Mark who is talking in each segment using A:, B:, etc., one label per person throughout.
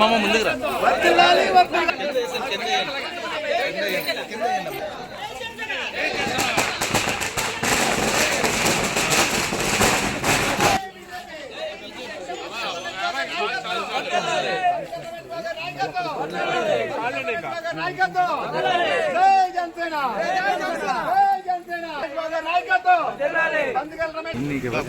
A: మామ ముందుకు రా నీకు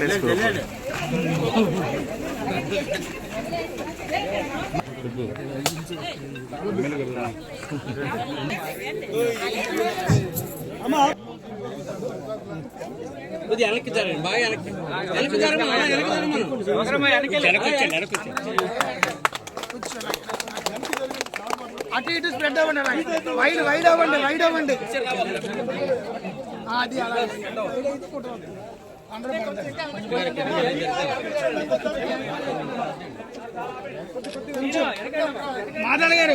A: వేసుకో
B: కొద్దిగా వెనక్కి జరగండి బాగా వెనక్కి వెనక్కి వెనక్కి అలా వెనక్కి జరగమను వెనక్కి వచ్చి,
C: అటు ఇటు స్ప్రెడ్ అవ్వండి వైడ్ వైడ్ అవ్వండి వైడ్ అవ్వండి. అది అలా. కొంచెం మాట్లాడ గారు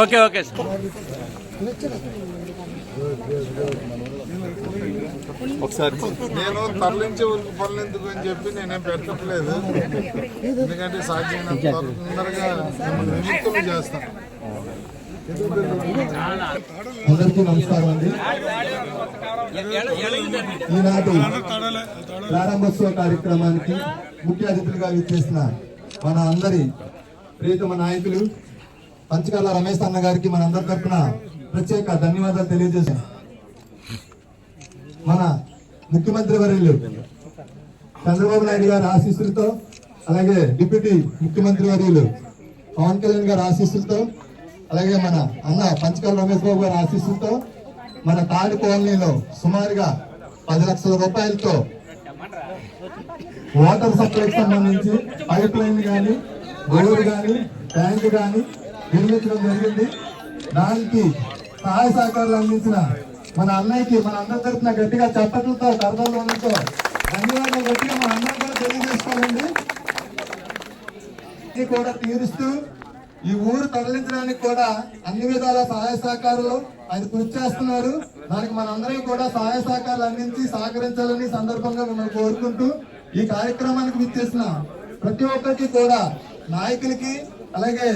A: ఓకే ఓకే
D: ఒకసారి నేను తరలించే ఊరికి పనులు ఎందుకు అని చెప్పి నేనేం పెట్టట్లేదు ఎందుకంటే సాధ్యమైనంత తొందరగా మిమ్మల్ని విముక్తులు చేస్తాను.
E: అందరికీ నమస్కారం అండి. ఈనాటి ప్రారంభోత్సవ కార్యక్రమానికి ముఖ్య అతిథులుగా విచ్చేసిన మన అందరి ప్రియతమ నాయకులు పంచకాల రమేష్ అన్న గారికి మన అందరి తరఫున ప్రత్యేక ధన్యవాదాలు తెలియజేశాం మన ముఖ్యమంత్రి వర్యులు చంద్రబాబు నాయుడు గారి ఆశీస్సులతో అలాగే డిప్యూటీ ముఖ్యమంత్రి వర్యులు పవన్ కళ్యాణ్ గారి ఆశీస్సులతో అలాగే మన అన్న పంచకాల రమేష్ బాబు గారి ఆశీస్సులతో మన తాడి కాలనీలో సుమారుగా పది లక్షల రూపాయలతో వాటర్ సప్లైకి సంబంధించి పైప్ లైన్ కానీ బోర్ కానీ ట్యాంక్ కానీ నిర్మించడం జరిగింది. దానికి సహాయ సహకారాలు అందించిన మన అన్నయ్యకి మన అందరి తరఫున గట్టిగా చప్పట్లతో కరదలతో ధన్యవాదాలు గట్టిగా మన అందరం కూడా తెలియజేసుకోవాలండి. ఇది కూడా తీరుస్తూ ఈ ఊరు తరలించడానికి కూడా అన్ని విధాల సహాయ సహకారాలు ఆయన కృషి చేస్తున్నారు. దానికి మనందరం కూడా సహాయ సహకారాలు అందించి సహకరించాలని సందర్భంగా మిమ్మల్ని కోరుకుంటూ ఈ కార్యక్రమానికి విచ్చేసిన ప్రతి ఒక్కరికి కూడా నాయకులకి అలాగే